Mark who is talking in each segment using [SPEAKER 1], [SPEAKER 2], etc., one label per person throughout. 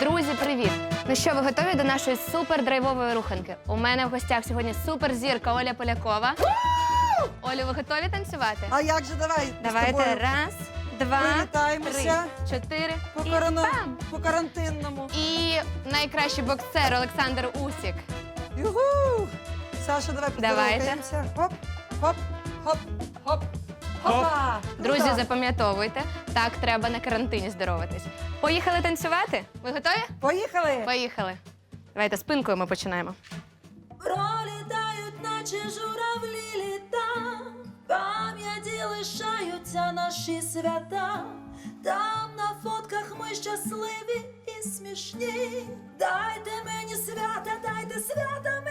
[SPEAKER 1] Друзі, привіт! Ну що, ви готові до нашої супер драйвової руханки? У мене в гостях сьогодні суперзірка Оля Полякова. Олю, ви готові танцювати?
[SPEAKER 2] А як же давай? з
[SPEAKER 1] Давайте
[SPEAKER 2] тобою
[SPEAKER 1] раз, два, три,
[SPEAKER 2] Привітаємося.
[SPEAKER 1] чотири
[SPEAKER 2] по,
[SPEAKER 1] і бам!
[SPEAKER 2] по карантинному.
[SPEAKER 1] І найкращий боксер Олександр Усік.
[SPEAKER 2] Югу! Саша, давай
[SPEAKER 1] Давайте.
[SPEAKER 2] поздоровкаємося. Хоп, хоп, хоп, хоп, хопа.
[SPEAKER 1] Друзі, запам'ятовуйте, так треба на карантині здоровитись. Поїхали танцювати? Ви готові?
[SPEAKER 2] Поїхали.
[SPEAKER 1] Поїхали. Давайте спинкою ми починаємо.
[SPEAKER 3] Пролітають, наче журавлі літа, в пам'яті лишаються наші свята. Там на фотках ми щасливі і смішні. Дайте мені свята, дайте свята мені.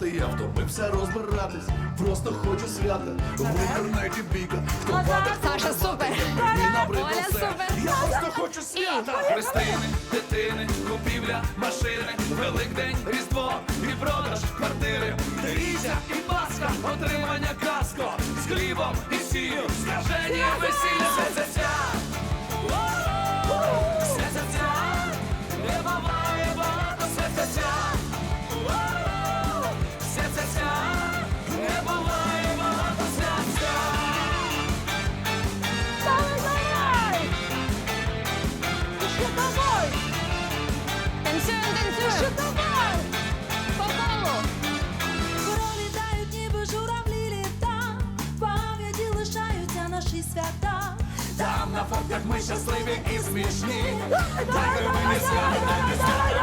[SPEAKER 4] Винуватий? Я втомився розбиратись, просто хочу свята. В інтернеті бійка, хто падає,
[SPEAKER 1] Саша, супер.
[SPEAKER 4] і набридло
[SPEAKER 1] Оля,
[SPEAKER 4] все.
[SPEAKER 1] супер.
[SPEAKER 4] Я просто хочу свята.
[SPEAKER 5] Христини, дитини, купівля машини, Великдень, Різдво і продаж квартири, Різя і Пасха, отримання каско з хлібом і сіллю, скаження весілля, все це Там на фотках ми щасливі і смішні. Дай мені свято, мені свято.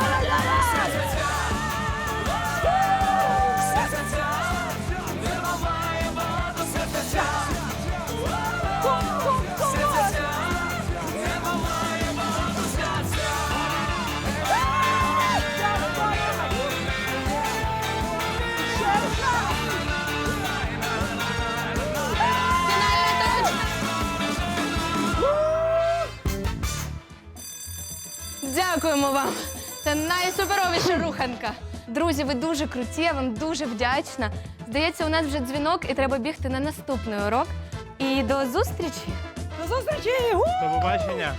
[SPEAKER 1] Дякуємо вам. Це найсуперовіша руханка. Друзі, ви дуже круті, я вам дуже вдячна. Здається, у нас вже дзвінок і треба бігти на наступний урок. І до зустрічі!
[SPEAKER 2] До зустрічі!
[SPEAKER 6] До побачення.